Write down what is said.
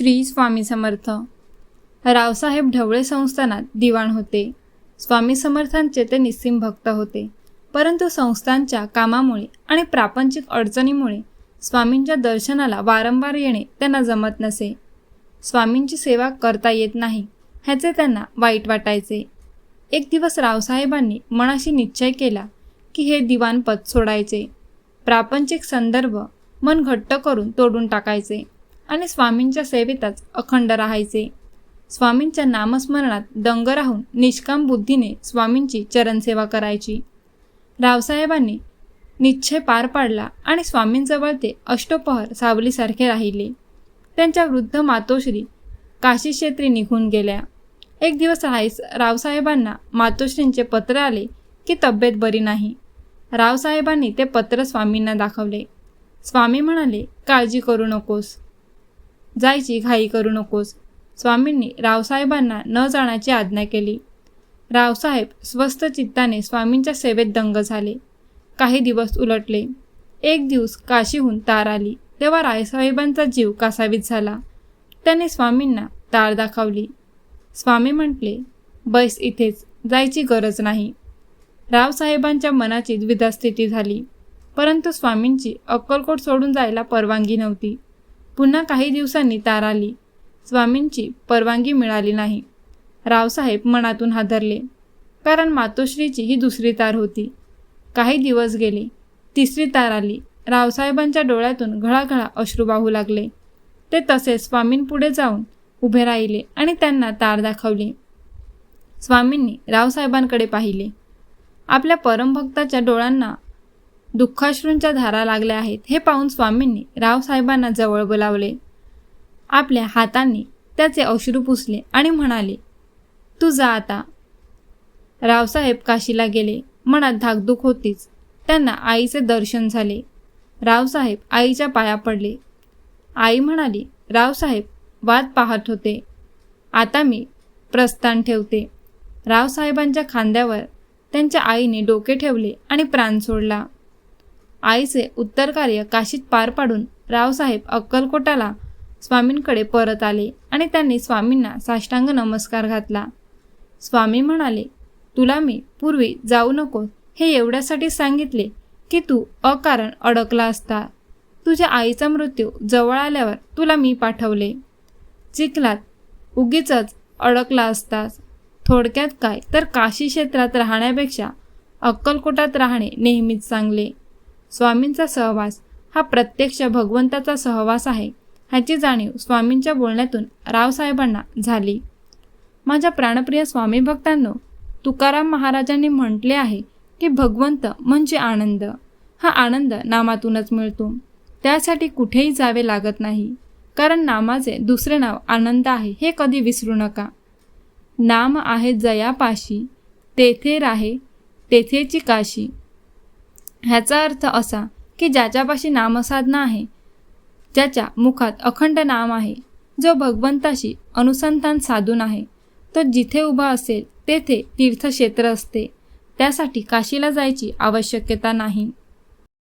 श्री स्वामी समर्थ. रावसाहेब ढवळे संस्थानात दिवाण होते. स्वामी समर्थांचे ते निस्सिम भक्त होते. परंतु संस्थांच्या कामामुळे आणि प्रापंचिक अडचणीमुळे स्वामींच्या दर्शनाला वारंवार येणे त्यांना जमत नसे. स्वामींची सेवा करता येत नाही ह्याचे त्यांना वाईट वाटायचे. एक दिवस रावसाहेबांनी मनाशी निश्चय केला की हे दिवाणपद सोडायचे. प्रापंचिक संदर्भ मन घट्ट करून तोडून टाकायचे. आणि स्वामींच्या सेवेतच अखंड राहायचे. स्वामींच्या नामस्मरणात दंग राहून निष्काम बुद्धीने स्वामींची चरणसेवा करायची. रावसाहेबांनी निश्चय पार पाडला आणि स्वामींजवळ ते अष्टोपहर सावलीसारखे राहिले. त्यांच्या वृद्ध मातोश्री काशी क्षेत्री निघून गेल्या. एक दिवस राईस रावसाहेबांना मातोश्रींचे पत्र आले की तब्येत बरी नाही. रावसाहेबांनी ते पत्र स्वामींना दाखवले. स्वामी म्हणाले काळजी करू नकोस. जायची घाई करू नकोस. स्वामींनी रावसाहेबांना न जाण्याची आज्ञा केली. रावसाहेब स्वस्त चित्ताने स्वामींच्या सेवेत दंग झाले. काही दिवस उलटले. एक दिवस काशीहून तार आली. तेव्हा रायसाहेबांचा जीव कासावीत झाला. त्याने स्वामींना तार दाखवली. स्वामी म्हटले बैस इथेच. जायची गरज नाही. रावसाहेबांच्या मनाची द्विधा स्थिती झाली. परंतु स्वामींची अक्कलकोट सोडून जायला परवानगी नव्हती. पुन्हा काही दिवसांनी तार आली. स्वामींची परवानगी मिळाली नाही. रावसाहेब मनातून हादरले. कारण मातोश्रीची ही दुसरी तार होती. काही दिवस गेले. तिसरी तार आली. रावसाहेबांच्या डोळ्यातून घळाघळा अश्रू वाहू लागले. ते तसेच स्वामींपुढे जाऊन उभे राहिले आणि त्यांना तार दाखवली. स्वामींनी रावसाहेबांकडे पाहिले. आपल्या परमभक्ताच्या डोळ्यांना दुःखाश्रूंच्या धारा लागल्या आहेत हे पाहून स्वामींनी रावसाहेबांना जवळ बोलावले. आपल्या हातांनी त्याचे अश्रू पुसले आणि म्हणाले तू जा आता. रावसाहेब काशीला गेले. मनात धाकधूक होतीच. त्यांना आईचे दर्शन झाले. रावसाहेब आईच्या पाया पडले. आई म्हणाली रावसाहेब वाद पाहत होते. आता मी प्रस्थान ठेवते. रावसाहेबांच्या खांद्यावर त्यांच्या आईने डोके ठेवले आणि प्राण सोडला. आईचे उत्तर कार्य काशीत पार पाडून रावसाहेब अक्कलकोटाला स्वामींकडे परत आले आणि त्यांनी स्वामींना साष्टांग नमस्कार घातला. स्वामी म्हणाले तुला मी पूर्वी जाऊ नको हे एवढ्यासाठी सांगितले की तू अकारण अडकला असता. तुझ्या आईचा मृत्यू जवळ आल्यावर तुला मी पाठवले. चिखलात उगीच अडकला असतास. थोडक्यात काय तर काशी क्षेत्रात राहण्यापेक्षा अक्कलकोटात राहणे नेहमीच चांगले. स्वामींचा सहवास हा प्रत्यक्ष भगवंताचा सहवास आहे ह्याची जाणीव स्वामींच्या बोलण्यातून रावसाहेबांना झाली. माझ्या प्राणप्रिय स्वामी भक्तांनो तुकाराम महाराजांनी म्हटले आहे की भगवंत म्हणजे आनंद. हा आनंद नामातूनच मिळतो. त्यासाठी कुठेही जावे लागत नाही. कारण नामाचे दुसरे नाव आनंद आहे हे कधी विसरू नका. नाम आहे जयापाशी तेथे राहे तेथेची काशी ह्याचा अर्थ असा की ज्याच्यापाशी नामसाधना आहे ज्याच्या मुखात अखंड नाम आहे जो भगवंताशी अनुसंधान साधून आहे तो जिथे उभा असेल तेथे तीर्थक्षेत्र असते. त्यासाठी काशीला जायची आवश्यकता नाही.